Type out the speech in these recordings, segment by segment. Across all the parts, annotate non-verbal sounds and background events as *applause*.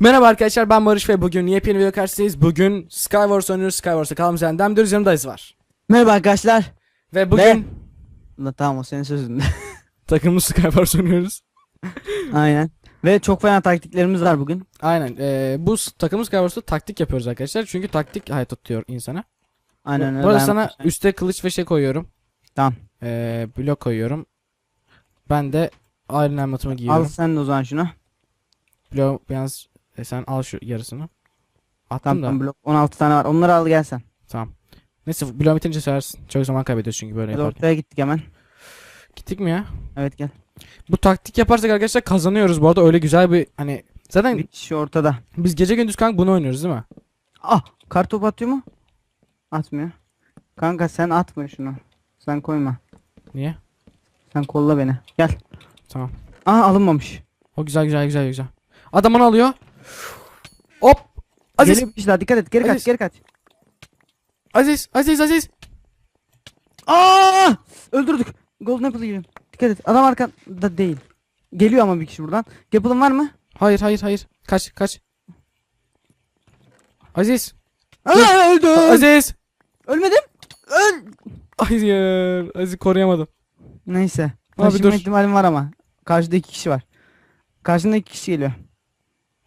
Merhaba arkadaşlar ben Barış ve bugün yepyeni video karşınızdayız. Bugün Skywars oynuyoruz. Skywars'a kaldığımız yerden dönüyoruz yanımda Aziz var. Merhaba arkadaşlar. Ve bugün La, tamam o senin sözün. *laughs* takımımız Skywars oynuyoruz. Aynen. Ve çok fena taktiklerimiz var bugün. Aynen. Ee, bu takımımız Skywars'ta taktik yapıyoruz arkadaşlar. Çünkü taktik hayat tutuyor insana. Aynen öyle. Bu arada Ben- sana üstte kılıç ve şey koyuyorum. Tamam. Ee, blok koyuyorum. Ben de Iron Helmet'ımı Al giyiyorum. sen de o zaman şunu. Blok yalnız e, sen al şu yarısını. Attım Tamam, da. tamam blok 16 tane var. Onları al gel sen. Tamam. Neyse blok bitince söylersin. Çok zaman kaybediyoruz çünkü böyle Hadi yaparken. ortaya gittik hemen. Gittik mi ya? Evet gel. Bu taktik yaparsak arkadaşlar kazanıyoruz. Bu arada öyle güzel bir hani zaten kişi ortada. biz gece gündüz kanka bunu oynuyoruz değil mi? Ah kartopu atıyor mu? Atmıyor. Kanka sen atma şunu. Sen koyma. Niye? Sen kolla beni. Gel. Tamam. Aa alınmamış. O güzel güzel güzel güzel. Adam onu alıyor. Hop. Aziz. Geliyor bir kişi daha dikkat et. Geri Aziz. kaç geri kaç. Aziz. Aziz. Aziz. Aa! Öldürdük. Golden Apple'ı geliyor. Dikkat et. Adam arkanda değil. Geliyor ama bir kişi buradan. Apple'ın var mı? Hayır hayır hayır. Kaç kaç. Aziz. Aa, öldü. Aziz. Ölmedim. Öl. Hayır. Aziz koruyamadım. Neyse. Abi dur. ihtimalim var ama. Karşıda iki kişi var. Karşında iki kişi geliyor.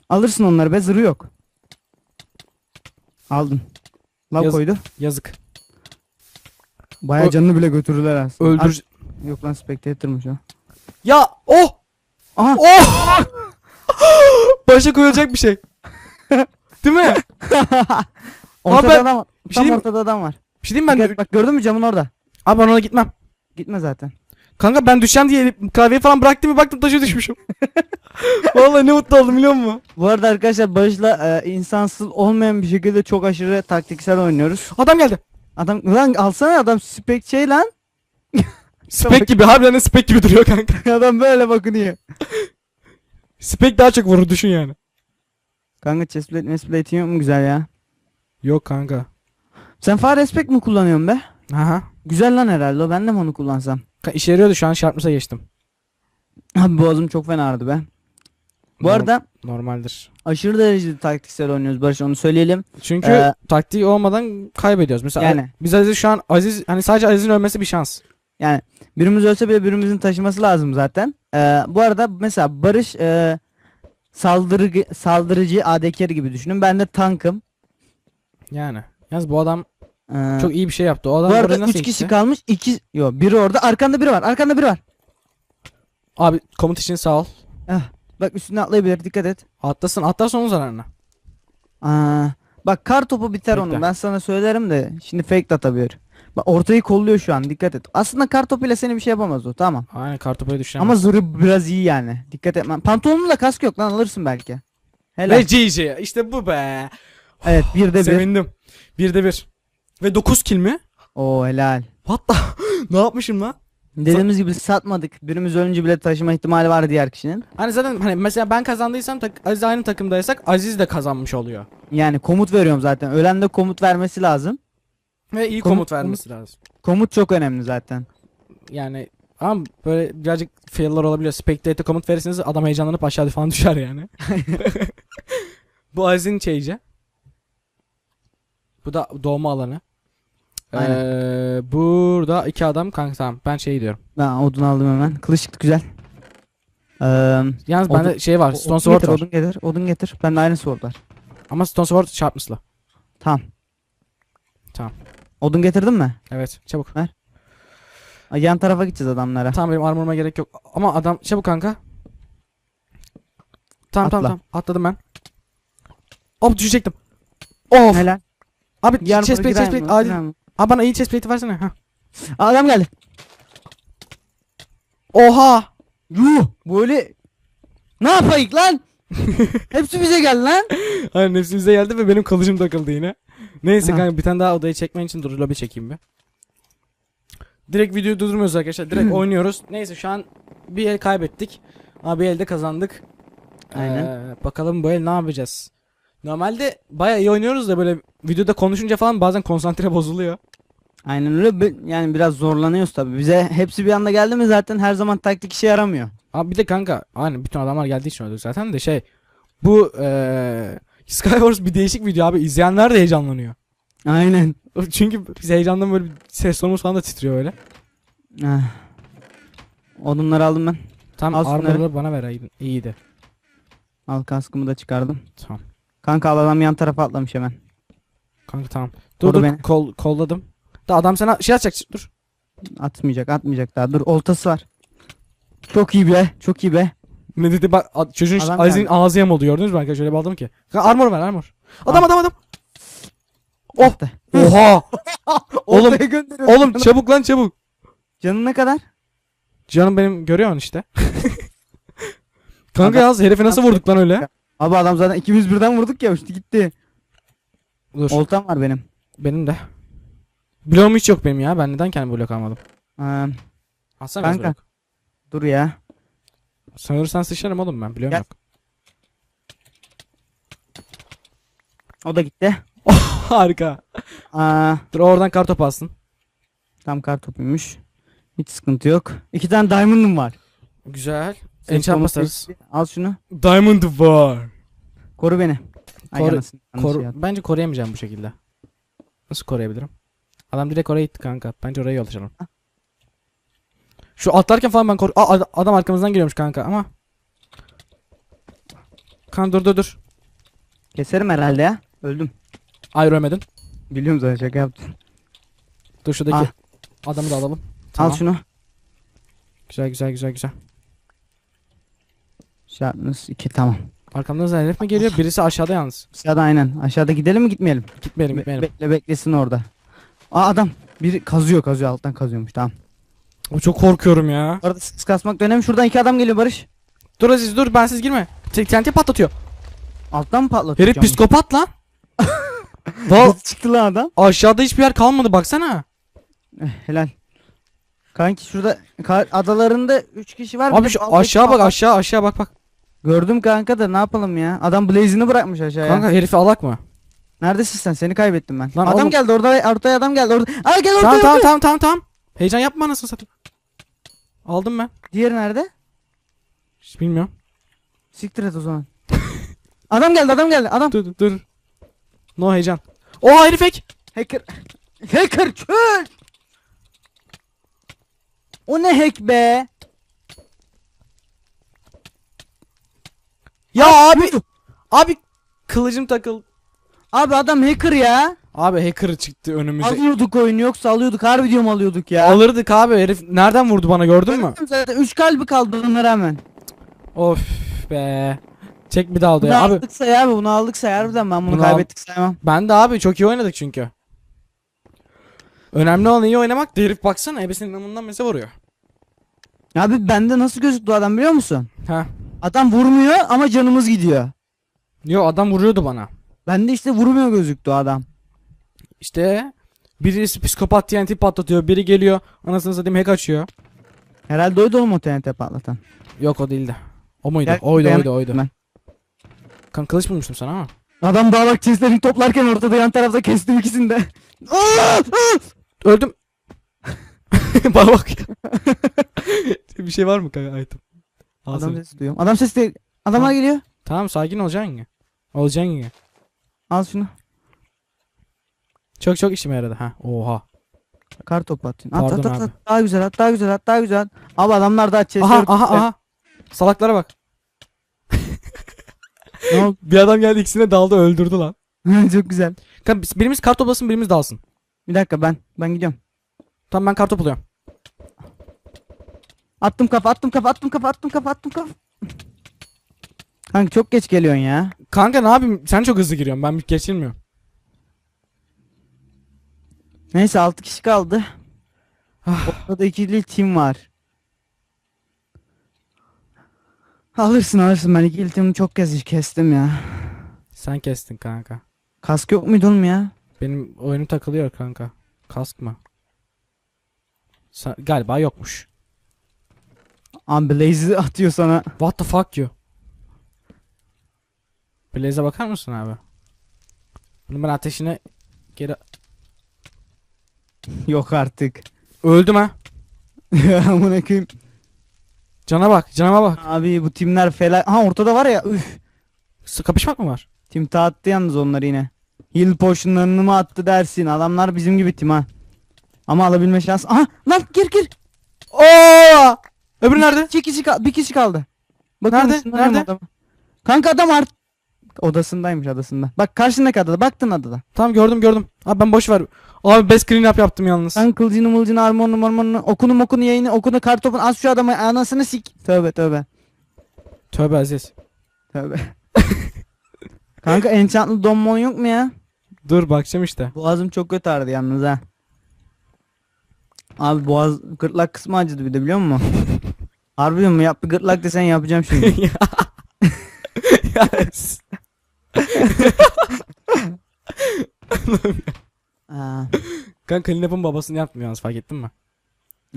Alırsın onları be zırhı yok. Aldın. Lav Yaz- koydu. Yazık. Baya Ö- canını bile götürürler aslında. Öldür. Yok lan spectator'mış o. Ya oh. Aha. Oh. *laughs* Başa koyulacak bir şey. *laughs* Değil mi? *laughs* ortada ben- adam var. bir şey Tam diyeyim mi? ortada adam var. Bir şey diyeyim ben. Et, bak gördün mü camın orada. Abi ben ona gitmem. Gitme zaten. Kanka ben düşeceğim diye klavyeyi falan bıraktım bir baktım taşa düşmüşüm. Vallahi ne mutlu oldum biliyor musun? Bu arada arkadaşlar Barış'la e, insansız olmayan bir şekilde çok aşırı taktiksel oynuyoruz. Adam geldi. Adam lan alsana adam spek şey lan. Spek gibi harbiden de spek gibi duruyor kanka. *laughs* adam böyle bakınıyor. Spek daha çok vurur düşün yani. Kanka chestplate mestplate yok mu güzel ya? Yok kanka. Sen fare respect mi kullanıyorsun be? Aha. Güzel lan herhalde o ben de mi onu kullansam? Ka- İşe yarıyordu şu an şartmıza geçtim. *laughs* Abi boğazım çok fena ağrıdı be. Bu Norm- arada Normaldir. aşırı derecede taktiksel oynuyoruz Barış onu söyleyelim. Çünkü Ee, taktiği olmadan kaybediyoruz. Mesela Yani. biz Aziz şu an Aziz hani sadece Aziz'in ölmesi bir şans. Yani birimiz ölse bile birimizin taşıması lazım zaten. Ee, bu arada mesela Barış e, saldırı saldırıcı ADK'li gibi düşünün. Ben de tankım. Yani. Yalnız bu adam Ee, çok iyi bir şey yaptı. O adam bu arada nasıl 3 kişi gitti? kalmış. 2 yok biri orada. Arkanda biri var. Arkanda biri var. Abi komut için sağ ol. Bak üstüne atlayabilir. Dikkat et. Atlasın atlarsa onun zararına. Aa, bak kar topu biter Bekle. onun. Ben sana söylerim de şimdi fake atabilir. Ortayı kolluyor şu an. Dikkat et. Aslında kar topuyla seni bir şey yapamaz o. Tamam. Aynen kartopaya düşen. Ama zırhı biraz iyi yani. Dikkat etmen. Pantolonun da kask yok lan alırsın belki. Helal. Ve GG. İşte bu be. Evet bir de bir. Sevindim. Bir de bir. Ve 9 kill mi? Oo helal. What the? *laughs* ne yapmışım lan? Dediğimiz gibi satmadık. Birimiz ölünce bile taşıma ihtimali var diğer kişinin. Hani zaten hani mesela ben kazandıysam tak Aziz aynı takımdaysak Aziz de kazanmış oluyor. Yani komut veriyorum zaten. Ölen de komut vermesi lazım. Ve iyi Komut- komut vermesi lazım. Komut çok önemli zaten. Yani ama böyle birazcık fail'lar olabiliyor. Spectator komut verirseniz adam heyecanlanıp aşağı falan *laughs* düşer yani. *laughs* Bu Aziz'in şeyci. Bu da doğma alanı. Aynen. Ee, burada iki adam kanka tamam ben şey diyorum. Ben odun aldım hemen. Kılıç çıktı güzel. Ee, Yalnız Odun- bende şey var. Stone odun Sword getir, var. odun getir, odun getir. Bende aynı sword var. Ama Stone Sword çarpmışla. Tamam. Tamam. Odun getirdin mi? Evet çabuk. Ay, Yan tarafa gideceğiz adamlara. Tamam benim armoruma gerek yok. Ama adam çabuk kanka. Tamam tamam Atla. tamam. Atladım ben. Hop düşecektim. Of. Helal. Abi Yarın chest plate chest plate. Adil. Abi bana iyi chest plate versene. Heh. Adam geldi. Oha. Yuh. Böyle ne yapayık lan? *laughs* Hepsi bize geldi lan. Aynen hepsi bize geldi ve benim kılıcım takıldı yine. Neyse kanka bir tane daha odayı çekmen için dur lobi çekeyim bir. Direkt videoyu durdurmuyoruz arkadaşlar. Direkt *clears throat* oynuyoruz. Neyse şu an bir el kaybettik. Ama bir elde kazandık. Aynen. Ee, bakalım bu el ne yapacağız? Normalde bayağı iyi oynuyoruz da böyle videoda konuşunca falan bazen konsantre *laughs* bozuluyor. Aynen öyle. Bi- Yani biraz zorlanıyoruz tabii. Bize hepsi bir anda geldi mi zaten her zaman taktik işe yaramıyor. Abi bir de kanka hani bütün adamlar geldiği için öldük zaten de şey bu eee Skywars bir değişik video abi izleyenler de heyecanlanıyor. Aynen. *laughs* Çünkü biz heyecandan böyle bir ses tonumuz falan da titriyor öyle. Ah. Odunları aldım ben. Tam Al şunları. armorları bana ver iyi- iyiydi. Al kaskımı da çıkardım. Tamam. Kanka al adam yan tarafa atlamış hemen. Kanka tamam. Dur Koru dur beni. kol, kolladım. Da adam sana şey atacak dur. Atmayacak atmayacak daha. Dur oltası var. Çok iyi be. Çok iyi be. Ne dedi bak a- çocuğun Adam Aziz'in geldi. ağzı yem oldu gördünüz mü arkadaşlar öyle bir aldım ki. Kanka armor ver armor. Adam adam adam. Oh. Oha. *laughs* Oğlum-. Oğlum çabuk lan çabuk. Canın ne kadar? Canım benim görüyor musun işte. *laughs* Kanka Adam- yaz herifi nasıl vurduk lan öyle? Abi adam zaten ikimiz birden vurduk ya uçtu gitti. Dur. Oltam var benim. Benim de. Bloğum hiç yok benim ya. Ben neden kendi blok almadım? Ha, Alsana biraz Kanka. blok. dur ya. Sen ölürsen sıçarım oğlum ben. Bloğum Gel. yok. O da gitti. *laughs* Harika. Aa, Dur oradan kartop alsın. tam kar topuymuş. Hiç sıkıntı yok. İki tane diamond'ım var. Güzel. Sen Enchant basarız. seçti. Al şunu. Diamond var. Koru beni. Ay, Koru- yanlış Koru- şey yaptım. Bence koruyamayacağım bu şekilde. Nasıl koruyabilirim? Adam direkt oraya gitti kanka. Bence oraya yol açalım. Şu atlarken falan ben koru... Aa, ad- adam arkamızdan geliyormuş kanka ama. Kan dur dur dur. Keserim herhalde ya. Öldüm. Hayır ölmedin. Biliyorum zaten şaka yaptım. Dur şuradaki Ah. adamı da alalım. Tamam. Al şunu. Güzel güzel güzel güzel. Şartınız iki tamam. Arkamdan herif mi geliyor? Birisi aşağıda yalnız. Aşağıda aynen. Aşağıda gidelim mi gitmeyelim? Gitmeyelim Be- gitmeyelim. bekle beklesin orada. Aa adam. Biri kazıyor kazıyor alttan kazıyormuş tamam. O çok korkuyorum ya. Orada sık kasmak dönemi şuradan iki adam geliyor Barış. Dur Aziz dur bensiz girme. TNT patlatıyor. Alttan mı patlatıyor? Herif psikopat lan. *laughs* Nasıl çıktı lan adam? aşağıda hiçbir yer kalmadı baksana. Eh, helal. Kanki şurada adalarında 3 kişi var. bir Abi de şu aşağı bak aşağı aşağı bak bak. Gördüm kanka da ne yapalım ya? Adam blazini bırakmış aşağıya. Kanka herifi alak mı? Neredesin sen? Seni kaybettim ben. Lan adam oğlum- geldi orada ortaya adam geldi orada. Aa gel ortaya. Tamam tamam ortaya. tamam tamam tamam. Heyecan yapma anasını satayım. Aldım ben. Diğeri nerede? Hiç bilmiyorum. Siktir et o zaman. *laughs* adam geldi adam geldi adam. Dur dur dur. No heyecan. O herif ek. Hacker. Hacker çöl. O ne hack be? Ya abi. Abi kılıcım takıl. Abi adam hacker ya. Abi hacker çıktı önümüze. Alıyorduk oyunu yoksa alıyorduk. Harbi diyorum alıyorduk ya. Alırdık abi herif nereden vurdu bana gördün mü? Zaten 3 kalbi kaldı ona rağmen. Of be. Çek bir daha Bunu odaya. Abi aldık say abi bunu aldık say harbiden ben bunu, Bunu kaybettik saymam. ben de abi çok iyi oynadık çünkü. Önemli olan iyi oynamak da herif baksana ebesinin namından mesela vuruyor. Abi bende nasıl gözüktü adam biliyor musun? Ha. Adam vurmuyor ama canımız gidiyor. Yo adam vuruyordu bana. Bende işte vurmuyor gözüktü adam. İşte birisi psikopat TNT patlatıyor. Biri geliyor anasını satayım hack açıyor. Herhalde oydu o TNT patlatan. Yok o değildi. O muydu? Gel, oydu oydu oydu. Ben. Kan kılıç bulmuştum sana ama. Adam dağlak chestlerini toplarken ortada yan tarafta kestim ikisini de. Öldüm. *laughs* bak bak. *laughs* bir şey var mı kanka item? Adam sesi duyuyorum. Adam sesi değil. Adamlar Ha. geliyor. Tamam sakin olacaksın ya. Olacaksın ya. Al şunu. Çok çok işime yaradı ha. Oha. Kar topu atayım. At Pardon at at, abi. at. Daha güzel at daha güzel at daha güzel at. Abi adamlar daha chestleri Aha aha aha. Salaklara bak. *laughs* Ne? Bir adam geldi ikisine daldı öldürdü lan. *laughs* Çok güzel. Kanka birimiz kart toplasın birimiz dalsın. Bir dakika ben ben gidiyorum. Tamam ben kart topluyorum. Attım kafa attım kafa attım kafa attım kafa attım kafa. Kanka çok geç geliyorsun ya. Kanka ne yapayım sen çok hızlı giriyorsun ben geçilmiyorum. Neyse 6 kişi kaldı. Ah. Ortada ikili team var. Alırsın alırsın ben ikili team'i çok kez kestim ya. Sen kestin kanka. Kask yok muydu oğlum ya? Benim oyunum takılıyor kanka. Kask mı? Sa- galiba yokmuş. Abi Blaze'i atıyor sana. What the fuck you? Blaze'e bakar mısın abi? Bunu ben ateşine geri... Yok artık. Öldüm ha. *laughs* Amına koyayım. Cana bak, cana bak. Abi bu timler fela. Ha ortada var ya. Üf. S- Kapışmak mı var? Tim ta attı yalnız onları yine. Heal potionlarını mı attı dersin. Adamlar bizim gibi tim ha. Ama alabilme şansı. Aha lan gir gir. Oo! Öbürü nerede? Bir kişi, kal- bir kişi kaldı. Bakın Nerede? Nerede? adama. Kanka adam art. Odasındaymış adasında. Bak karşındaki adada. Baktın adada. Tamam gördüm gördüm. Abi ben boş ver. Abi best clean up yaptım yalnız. Sen kılıcını mılıcını armonunu mormonunu okunu mokunu yayını okunu kartopunu az şu adamı anasını sik. Tövbe tövbe. Tövbe Aziz. Tövbe. *laughs* Kanka enchantlı donmon yok mu ya? Dur bakacağım işte. Boğazım çok kötü ağrıdı yalnız ha. Abi boğaz gırtlak kısmı acıdı bir de biliyor musun? *laughs* Harbi diyorum yap bir gırtlak desen yapacağım şimdi. *laughs* Yes. Aa, Kanka up'ın babasını yaptım yalnız fark ettin mi?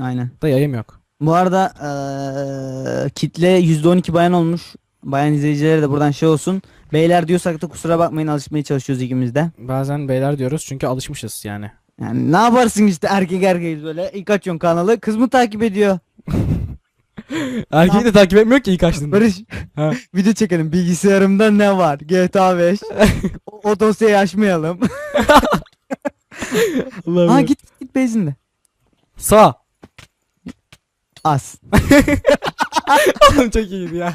aynen. Da yayım yok. Bu arada eee, kitle %12 bayan olmuş. Bayan izleyicilere de buradan şey olsun. Beyler diyorsak da kusura bakmayın alışmaya çalışıyoruz ikimiz de. Bazen beyler diyoruz çünkü alışmışız yani. Yani ne yaparsın işte erkek erkeğiz böyle. İlk açıyorsun kanalı kız mı takip ediyor? Erkeği de takip etmiyor ki ilk açtığında. Barış Ha. *laughs* video çekelim bilgisayarımda ne var? GTA 5. *laughs* o, o dosyayı açmayalım. Allah'ım ha ya. git git bezinde. Sağ. Az. *laughs* Oğlum çok iyiydi ya.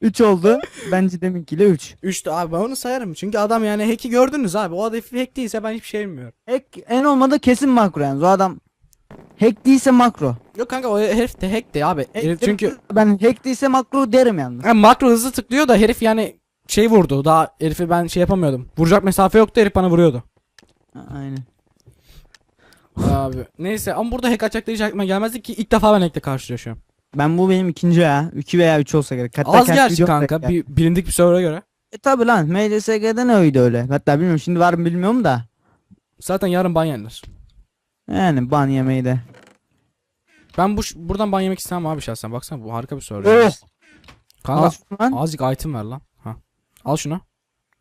3 oldu. Bence deminkiyle 3. Üçtü abi ben onu sayarım. Çünkü adam yani hack'i gördünüz abi. O adam hack değilse ben hiçbir şey bilmiyorum. Hack en olmadı kesin makro yani. O adam hack değilse makro. Yok kanka o herif de hack de abi. Herif çünkü ben hack değilse makro derim yalnız. yani makro hızlı tıklıyor da herif yani şey vurdu. Daha herifi ben şey yapamıyordum. Vuracak mesafe yoktu herif bana vuruyordu. Aynen. abi neyse ama burada hack açacak diye hiç aklıma gelmezdi ki ilk defa ben hack'le karşılaşıyorum. Ben bu benim ikinci ya. 2 veya 3 olsa gerek. Hatta Az kendi gerçi videom kanka da- bir, bilindik bir server'a göre. E tabi lan MCSG'de ne öyle öyle. Hatta bilmiyorum şimdi var mı bilmiyorum da. Zaten yarın ban yerler. Yani ban yemeği de. Ben bu buradan ban yemek istemem abi şahsen. Baksana bu harika bir server. Oh! Kanka Al şunu lan. azıcık item ver lan. Ha. Al şunu.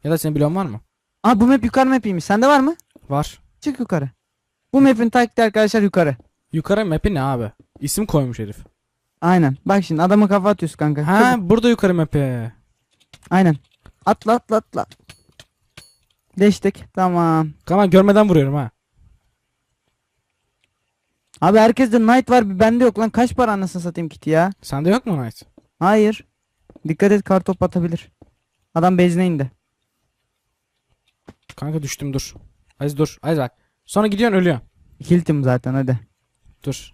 Ya da senin bloğun var mı? Aa bu map yukarı mapiymiş. Sende var mı? Var. Çık yukarı. Bu map'in taktiği arkadaşlar yukarı. Yukarı map'i ne abi? İsim koymuş herif. Aynen. Bak şimdi adama kafa atıyorsun kanka. Ha Çabuk. burada yukarı map'i. Aynen. Atla atla atla. Deştik. Tamam. Kanka görmeden vuruyorum ha. Abi herkeste knight var bir bende yok lan. Kaç para anasını satayım kiti ya? Sende yok mu Knight? Hayır. Dikkat et kartop atabilir. Adam bezine indi. Kanka düştüm dur. Aziz dur. Aziz bak. Sonra gidiyorsun ölüyorsun. Hiltim zaten hadi. Dur.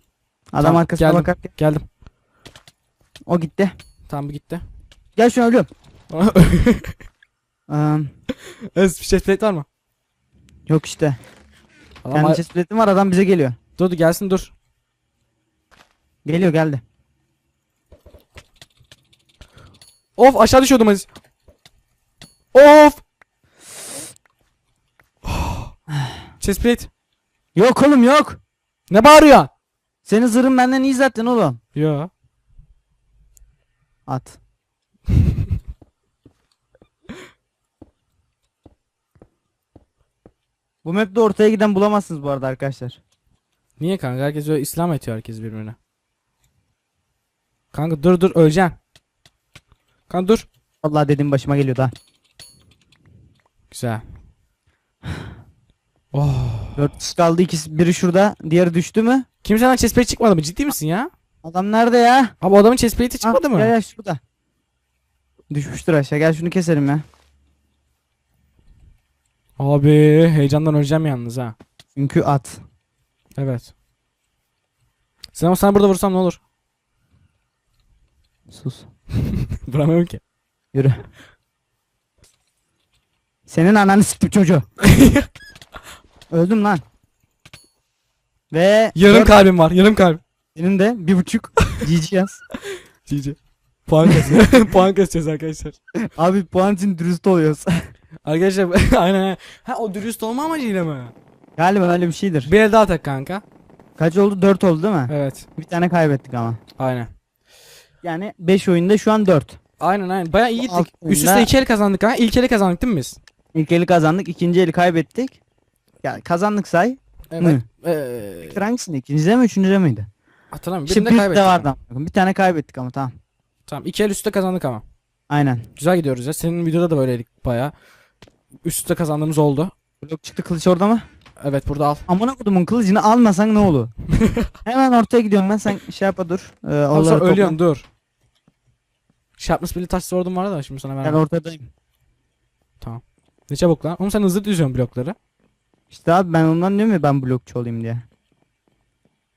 Adam Tamam, arkasına geldim. bakar. Geldim. O gitti. Tamam bu gitti. Gel şunu ölüyorum. *laughs* Um, Aziz bir plate var mı? yok işte. Adam Kendi ay- chest plate'im var adam bize geliyor. Dur dur gelsin dur. Geliyor geldi. Of aşağı düşüyordum Aziz. Of. chest plate. Yok oğlum yok. Ne bağırıyorsun? Senin zırhın benden iyi zaten oğlum. Yo. At. *laughs* bu map'te ortaya giden bulamazsınız bu arada arkadaşlar. Niye kanka? Herkes öyle İslam etiyor herkes birbirine. Kanka dur dur öleceksin. Kanka dur. Allah dediğim başıma geliyor da. Güzel. *sighs* Oh. 4 kişi kaldı ikisi biri şurada diğeri düştü mü? Kimseden chest plate çıkmadı mı? Ciddi misin ya? Adam nerede ya? Abi adamın chest plate'i Ah, çıkmadı mı? Gel gel şurada. Düşmüştür aşağı gel şunu keselim ya. Abi heyecandan öleceğim yalnız ha. Çünkü at. Evet. Sen ama sana burada vursam ne olur? Sus. *laughs* Vuramıyorum ki. Yürü. Senin ananı siktim çocuğu. *laughs* Öldüm lan. Ve Yarım dört- kalbim var. Yarım kalp. senin de bir buçuk *laughs* GG yaz. GG. Puan kasıyor. Puan kasacağız arkadaşlar. Abi puan için dürüst oluyoruz. Arkadaşlar aynen aynen. Ha o dürüst olma amacıyla mı? Galiba öyle bir şeydir. Bir el daha tak kanka. Kaç oldu? 4 oldu değil mi? Evet. Bir tane kaybettik ama. Aynen. Yani 5 oyunda şu an 4. Aynen aynen. Baya iyi alt gittik. Üst oyunda- üste iki el kazandık ha. İlk eli kazandık değil mi biz? İlk eli kazandık. ikinci eli kaybettik. Ya kazandık say. Evet. Ee, Bir hangisinde? İkincide mi üçüncüde miydi? hatırlamıyorum. Birinde bir de kaybettik. vardı. ama. Bir tane kaybettik ama tamam. Tamam. iki el üstte kazandık ama. Aynen. Güzel gidiyoruz ya. Senin videoda da böyleydik baya. Üst üste kazandığımız oldu. Blok çıktı kılıç orada mı? Evet burada al. Amına kodumun kılıcını almasan ne olur? *laughs* Hemen ortaya gidiyorum ben sen şey yapa dur. Ee, topla. ölüyorsun dur. Sharpness Billy taş sordum vardı da şimdi sana Ben vermem. ortadayım. Ne çabuk lan. Oğlum sen hızlı düzüyorsun blokları. İşte abi ben ondan diyorum ya ben blokçu olayım diye.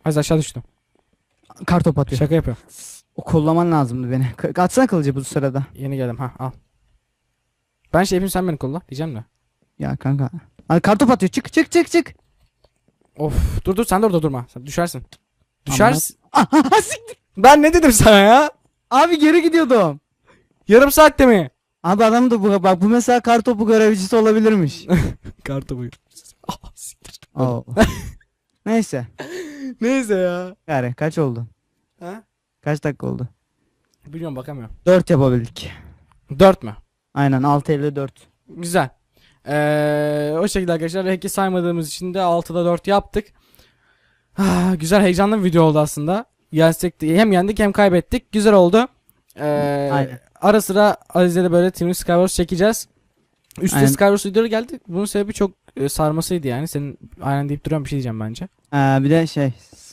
Az aşağı düştüm. Kartop atıyor. Şaka yapıyorum. O kollaman lazımdı beni. K- atsana kılıcı bu sırada. Yeni geldim ha al. Ben şey yapayım sen beni kolla diyeceğim de. Ya kanka. Hadi kartop atıyor. Çık çık çık çık. Of dur dur sen de orada durma. Sen düşersin. Düşersin. Aha, *laughs* siktir. Ben ne dedim sana ya? Abi geri gidiyordum. Yarım saatte mi? Abi adam da bu bak bu mesela kartopu görevcisi olabilirmiş. *laughs* Kartı buyur. Ah, siktir. Oo. *laughs* Neyse. Neyse ya. Yani kaç oldu? Ha? Kaç dakika oldu? Bilmiyorum bakamıyorum. 4 yapabildik. 4 mü? Aynen 6 54. Güzel. Ee, o şekilde arkadaşlar hack'i saymadığımız için de 6'da 4 yaptık. Ah, güzel heyecanlı bir video oldu aslında. Yensek de- hem yendik hem kaybettik. Güzel oldu. Ee, Aynen. Ara sıra Aziz'le de böyle Team Skywars çekeceğiz. Üstte Aynen. Skywars videoları geldi. Bunun sebebi çok e, sarmasıydı yani. Senin aynen deyip duruyorum bir şey diyeceğim bence. Ee, bir de şey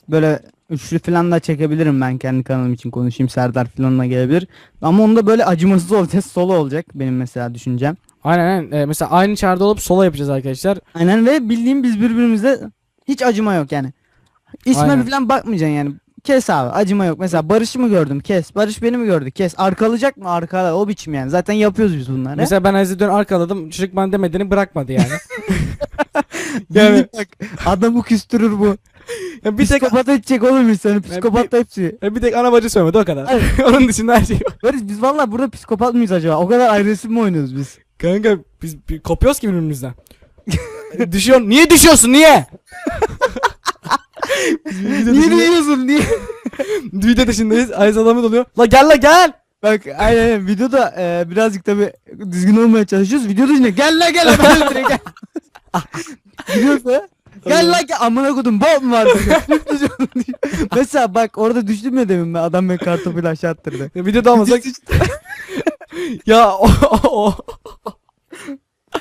böyle üçlü falan da çekebilirim ben kendi kanalım için konuşayım. Serdar filanla gelebilir. Ama onda böyle acımasız olacak. Solo olacak benim mesela düşüncem. Aynen aynen. Ee, mesela aynı çağrıda olup solo yapacağız arkadaşlar. Aynen ve bildiğim biz birbirimize hiç acıma yok yani. İsme Aynen. falan bakmayacaksın yani. Kes abi acıma yok. Mesela Barış'ı mı gördüm? Kes. Barış beni mi gördü? Kes. Arkalayacak mı? Arkala. O biçim yani. Zaten yapıyoruz biz bunları. Mesela ben Aziz'e dön arkaladım. Çocuk bana demediğini bırakmadı yani. *laughs* yani yani bak adamı küstürür bu. ya bir tek Psikopat edecek oğlum insanı. Psikopat da hepsi. ya bir tek ana bacı sövmedi o kadar. *laughs* Onun dışında her şey var. Barış biz valla burada psikopat mıyız acaba? O kadar agresif mi oynuyoruz biz? Kanka biz bir kopuyoruz ki birbirimizden. Düşüyorsun. Niye düşüyorsun? Niye? Niye diyorsun? Niye? *laughs* Video dışındayız. Aziz adamı doluyor. La gel la gel. Bak aynen aynen. videoda e, birazcık tabi düzgün olmaya çalışıyoruz. Videoda yine gel la gel öldüre gel. Gidiyorsa gel la gel amına kodum bot mu var? *laughs* Mesela bak orada düştüm ya demin ben adam beni kartopuyla aşağı attırdı. Videoda almasak. *laughs* ya o, o.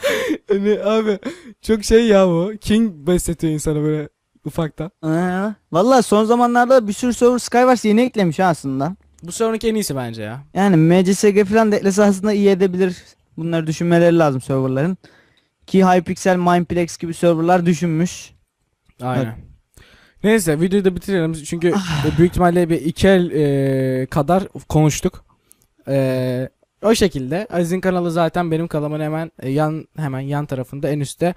*laughs* hani abi çok şey ya bu. King besletiyor insanı böyle ufaktan. Aa, Valla son zamanlarda bir sürü server Skywars yeni eklemiş ha aslında. Bu sonraki en iyisi bence ya. Yani MCSG falan da eklese aslında iyi edebilir. Bunları düşünmeleri lazım serverların. Ki Hypixel, Mindplex gibi serverlar düşünmüş. Aynen. Neyse videoyu da bitirelim çünkü e, büyük ihtimalle bir iki el e, kadar konuştuk. E, o şekilde Aziz'in kanalı zaten benim kanalımın hemen e, yan hemen yan tarafında en üstte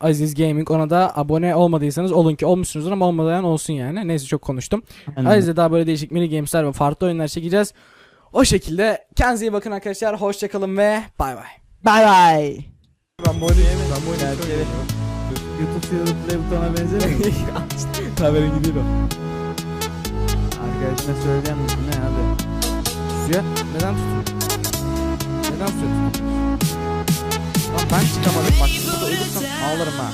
Aziz Gaming ona da abone olmadıysanız olun ki olmuşsunuzdur ama olmayan olsun yani. Neyse çok konuştum. Yani Aziz'de daha böyle değişik mini gamesler ve farklı oyunlar çekeceğiz. O şekilde kendinize iyi bakın arkadaşlar. Hoşçakalın ve bay bay. Bye bye. Ben bu oyunu ben bu oyunu YouTube Silver Play butonuna benzemiyor mu? *laughs* Haberin gidiyor. Arkadaşına söyleyen misin ne abi? Suya neden tutuyorsun? Ben çıkamadım bak burada uyursam ağlarım ha.